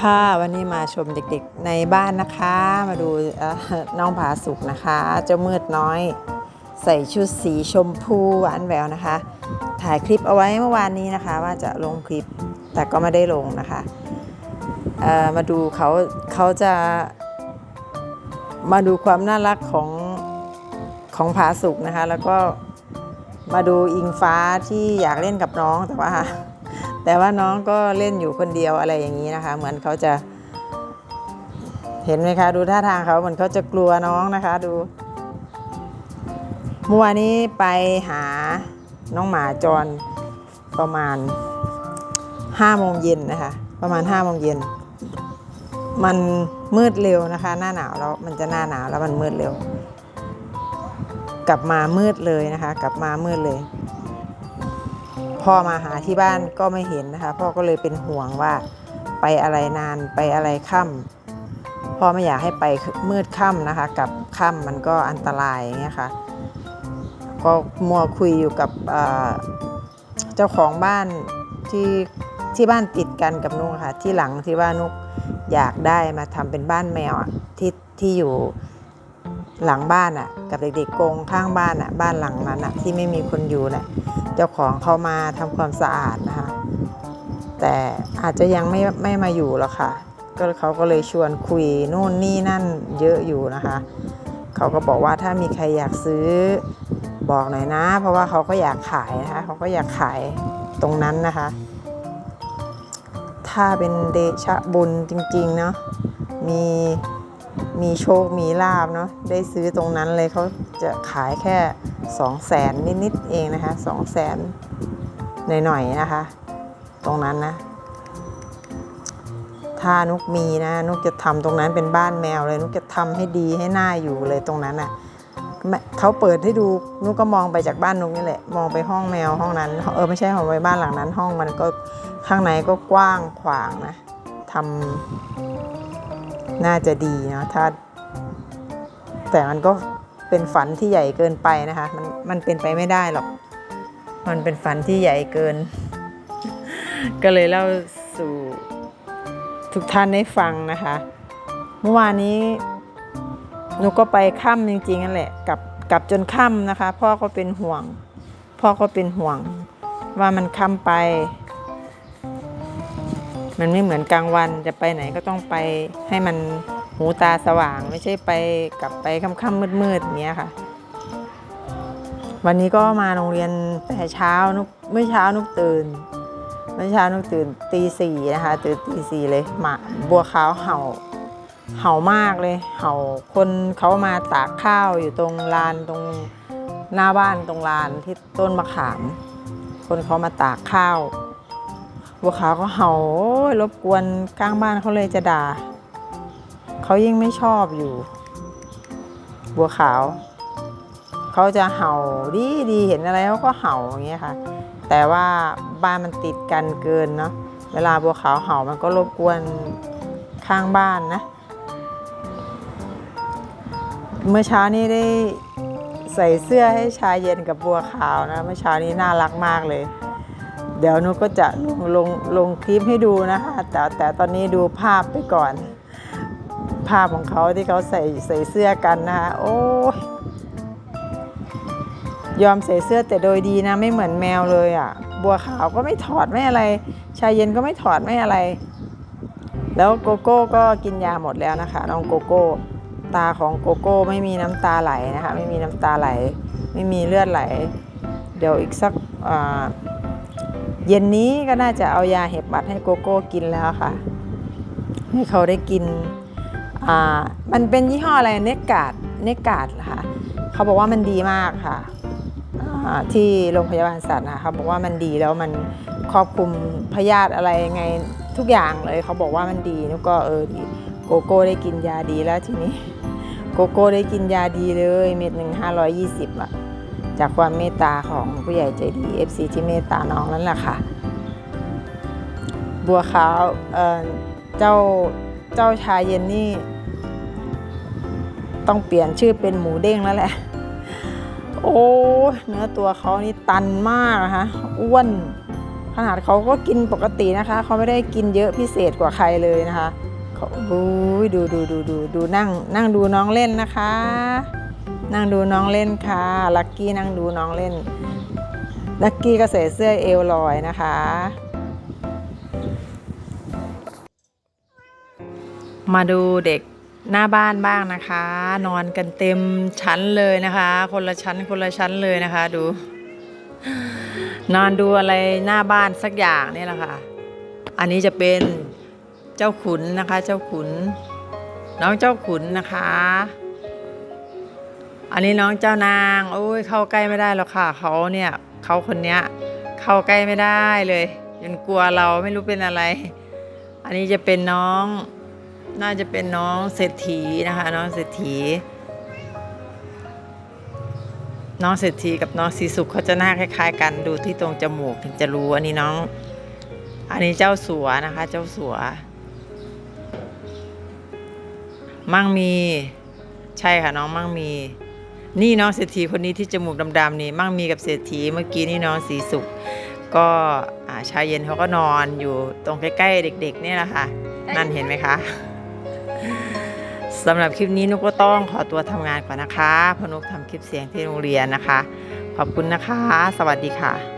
ค่ะวันนี้มาชมเด็กๆในบ้านนะคะ มาดูน้องผาสุกนะคะ เจ้ามืดน้อย ใส่ชุดสีชมพูหวานแหววนะคะ ถ่ายคลิปเอาไว้เมื่อวานนี้นะคะ ว่าจะลงคลิปแต่ก็ไม่ได้ลงนะคะมาดูเขาเขาจะมาดูความน่ารักของของผาสุกนะคะ แล้วก็มาดูอิงฟ้าที่อยากเล่นกับน้องแต่ว่า แต่ว่าน้องก็เล่นอยู่คนเดียวอะไรอย่างนี้นะคะ เหมือนเขาจะ เห็นไหมคะ ดูท่าทางเขาเหมือนเขาจะกลัวน้องนะคะ ดูเมื่อวานนี้ไปหาน้องหมาจรประมาณ5โมงเย็นนะคะ ประมาณ5โมงเย็นมันมืดเร็วนะคะ หน้าหนาวแล้วมันจะหน้าหนาวแล้วมันมืดเร็ว กลับมามืดเลยนะคะ กลับมามืดเลย พ่อมาหาที่บ้านก็ไม่เห็นนะคะ พ่อก็เลยเป็นห่วงว่าไปอะไรนานไปอะไรค่ำพ่อไม่อยากให้ไปมืดค่ำนะคะ กับค่ำมันก็อันตรายอย่างเงี้ยค่ะก็มัวคุยอยู่กับเจ้าของบ้านที่ที่บ้านติดกันกับนุกค่ะ ที่หลังที่ว่านุกอยากได้มาทำเป็นบ้านแมวที่ที่อยู่ หลังบ้านอะ กับเด็กๆกงข้างบ้านอะ บ้านหลังนั้นอะที่ไม่มีคนอยู่น่ะเจ้าของเขามาทำความสะอาดนะคะ แต่อาจจะยังไม่ไม่มาอยู่หรอกค่ะ ก็เขาก็เลยชวนคุยนู่นนี่นั่นเยอะอยู่นะคะเขาก็บอกว่าถ้ามีใครอยากซื้อบอกหน่อยนะ เพราะว่าเขาก็อยากขายนะคะเขาก็อยากขายตรงนั้นนะคะ ถ้าเป็นเดชะบุญจริงๆเนาะมี มีโชคมีลาบเนาะได้ซื้อตรงนั้นเลยเขาจะขายแค่สองแสนนิดๆเองนะคะสองแสนหน่อยๆนะคะ ตรงนั้นนะ ถ้านุกมีนะ นุกจะทำตรงนั้นเป็นบ้านแมวเลย นุกจะทำให้ดีให้หน่าอยู่เลยตรงนั้นอะเขาเปิดให้ดูนุกก็มองไปจากบ้านนุกนี่แหละมองไปห้องแมวห้องนั้น เออไม่ใช่ห้องไปบ้านหลังนั้น ห้องมันก็ข้างในก็กว้างขวางนะทำ น่าจะดีเนาะถ้า แต่มันก็เป็นฝันที่ใหญ่เกินไปนะคะ มันมันเป็นไปไม่ได้หรอก มันเป็นฝันที่ใหญ่เกิน ก็เลยเล่าสู่ทุกท่านได้ฟังนะคะ เมื่อวานนี้หนูก็ไปค่ำจริงๆนั่นแหละกลับกลับจนค่ำนะคะ พ่อก็เป็นห่วง พ่อก็เป็นห่วง ว่ามันค่ำไป มันไม่เหมือนกลางวันจะไปไหนก็ต้องไปให้มันหูตาสว่าง ไม่ใช่ไปกลับไปค่ำๆมืดๆอย่างเงี้ยค่ะ วันนี้ก็มาโรงเรียนแต่เช้านุกเมื่อเช้านุกตื่นเมื่อเช้านุกตื่นตีสี่นะคะตื่นตีสี่เลยหมาบัวขาวเห่าเห่ามากเลย เห่าคนเขามาตากข้าวอยู่ตรงลานตรงหน้าบ้านตรงลานที่ต้นมะขาม คนเขามาตากข้าว บัวขาวก็เห่ารบกวนข้างบ้านเขาเลยจะด่าเขายิ่งไม่ชอบอยู่ บัวขาวเขาจะเห่าดีดีเห็นอะไรเขาก็เห่าอย่างเงี้ยค่ะ แต่ว่าบ้านมันติดกันเกินเนาะเวลาบัวขาวเห่ามันก็รบกวนข้างบ้านนะ เมื่อเช้านี้ได้ใส่เสื้อให้ชายเย็นกับบัวขาวนะเมื่อเช้านี้น่ารักมากเลย เดี๋ยวนุก็จะลงลงลงคลิปให้ดูนะคะแต่แต่ตอนนี้ดูภาพไปก่อน ภาพของเขาที่เขาใส่ใส่เสื้อกันนะคะโอ้ยยอมใส่เสื้อแต่โดยดีนะไม่เหมือนแมวเลยอะ บัวขาวก็ไม่ถอดไม่อะไร ชายเย็นก็ไม่ถอดไม่อะไร แล้วโกโก้ก็กินยาหมดแล้วนะคะ น้องโกโก้ ตาของโกโก้ไม่มีน้ำตาไหลนะคะ ไม่มีน้ำตาไหล ไม่มีเลือดไหล เดี๋ยวอีกสักอ่า เย็นนี้ก็น่าจะเอายาเห็บหมัดให้โกโก้กินแล้วค่ะ ให้เขาได้กินอ่ามันเป็นยี่ห้ออะไรเนกาดเนกาดเหรอค่ะเขาบอกว่ามันดีมากค่ะที่โรงพยาบาลสัตว์นะคะบอกว่ามันดีแล้วมันครอบคลุมพยาธิอะไรยังไงทุกอย่างเลยเขาบอกว่ามันดีนุกก็เออดีโกโก้ได้กินยาดีแล้วทีนี้ โกโก้ได้กินยาดีเลยเม็ดหนึ่งห้าร้อยยี่สิบอะ จากความเมตตาของผู้ใหญ่ใจดี FC ที่เมตตาน้องนั่นแหละค่ะ บัวขาวเเจ้าเจ้าชายเย็นนี่ ต้องเปลี่ยนชื่อเป็นหมูเด้งแล้วแหละ โอ้เนื้อตัวเขานี่ตันมากนะคะอ้วนขนาดเขาก็กินปกตินะคะ เขาไม่ได้กินเยอะพิเศษกว่าใครเลยนะคะเขาดูดูดูดูดูดูนั่งนั่งดูน้องเล่นนะคะ นั่งดูน้องเล่นค่ะ ลักกี้นั่งดูน้องเล่น ลักกี้ก็ใส่เสื้อเอวลอยนะคะ มาดูเด็กหน้าบ้านบ้างนะคะ นอนกันเต็มชั้นเลยนะคะ คนละชั้นคนละชั้นเลยนะคะ ดู นอนดูอะไรหน้าบ้านสักอย่างนี่แหละค่ะ อันนี้จะเป็นเจ้าขุนนะคะ เจ้าขุน น้องเจ้าขุนนะคะ อันนี้น้องเจ้านางโอ้ยเข้าใกล้ไม่ได้หรอกค่ะเขาเนี่ยเขาคนเนี้ยเข้าใกล้ไม่ได้เลยยันกลัวเราไม่รู้เป็นอะไร อันนี้จะเป็นน้อง น่าจะเป็นน้องเศรษฐีนะคะ น้องเศรษฐี น้องเศรษฐีกับน้องสีสุขเขาจะหน้าคล้าย ๆ กันดูที่ตรงจมูกถึงจะรู้อันนี้น้อง อันนี้เจ้าสัวนะคะ เจ้าสัว มั่งมี ใช่ค่ะน้องมั่งมี นี่น้องเศรษฐีคนนี้ที่จมูกดำๆนี่มั่งมีกับเศรษฐีเมื่อกี้นี่น้องสีสุขก็อ่าชายเย็นเขาก็นอนอยู่ตรงใกล้ๆเด็กๆเนี่ยแหละค่ะ นั่นเห็นไหมคะสำหรับคลิปนี้นุกก็ต้องขอตัวทำงานก่อนนะคะเพราะนุกทำคลิปเสียงที่โรงเรียนนะคะ ขอบคุณนะคะ สวัสดีค่ะ